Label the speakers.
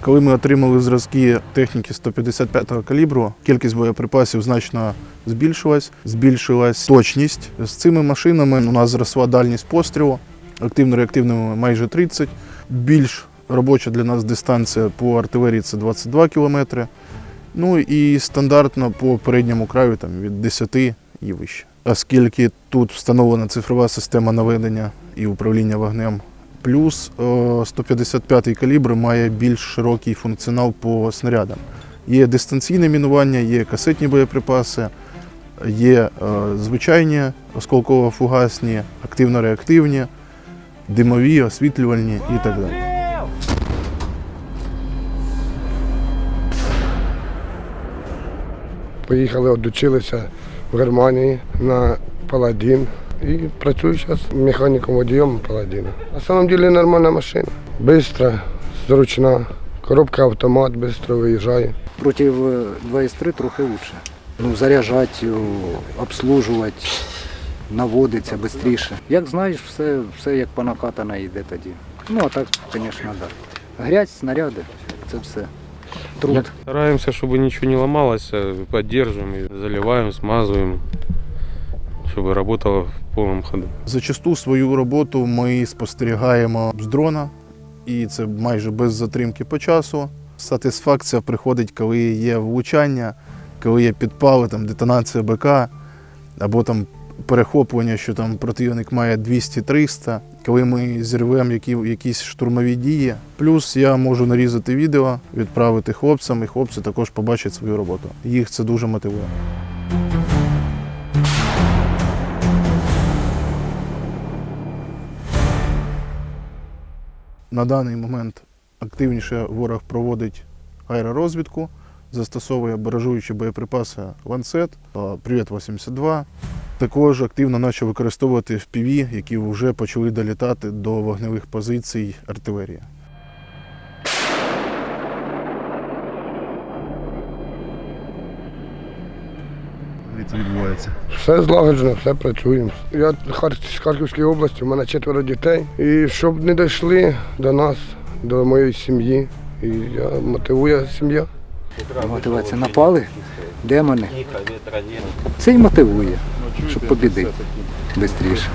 Speaker 1: Коли ми отримали зразки техніки 155-го калібру, кількість боєприпасів значно збільшилась, збільшилась точність. З цими машинами у нас зросла дальність пострілу, активно-реактивними майже 30. Більш робоча для нас дистанція по артилерії це 22 кілометри. Ну і стандартно по передньому краю там, від 10 і вище. Оскільки тут встановлена цифрова система наведення і управління вогнем, плюс е, 155-й калібр має більш широкий функціонал по снарядам. Є дистанційне мінування, є касетні боєприпаси, є е, звичайні осколково-фугасні, активно-реактивні, димові, освітлювальні і так далі.
Speaker 2: Поїхали, одучилися в Германії на Паладін І працюю зараз механіком водієм Паладіна. На самом деле нормальна машина. Бистра, зручна. Коробка автомат, швидко виїжджає.
Speaker 3: Против э, 2С3 трохи лучше. Ну, заряджати, о, обслужувати, наводиться швидше. Як знаєш, все, все як по накатана йде тоді. Ну, а так, звісно, так. Да. Грязь, снаряди, це все. Труд.
Speaker 4: Стараемся, чтобы ничего не ломалось, э, поддерживаем, и чтобы работало в полном ходу.
Speaker 1: Зачасту свою роботу ми спостерігаємо з дрона, і це майже без затримки по часу. Сатисфакція приходить, коли є влучання, коли є підпали, там, детонація БК, або там перехоплення, що там противник має 200-300, коли ми зірвемо які, якісь штурмові дії. Плюс я можу нарізати відео, відправити хлопцям, і хлопці також побачать свою роботу. Їх це дуже мотивує. На даний момент активніше ворог проводить аеророзвідку, застосовує баражуючі боєприпаси Ланцет, Привіт 82. Також активно почав використовувати FPV, які вже почали долітати до вогневих позицій артилерії.
Speaker 5: Це відбувається.
Speaker 2: Все злагоджено, все працюємо. Я з Харківської області, у мене четверо дітей. І щоб не дійшли до нас, до моєї сім'ї. І я мотивує сім'я.
Speaker 3: Мотивація. Напали, демони. Це і мотивує, щоб побідити швидше.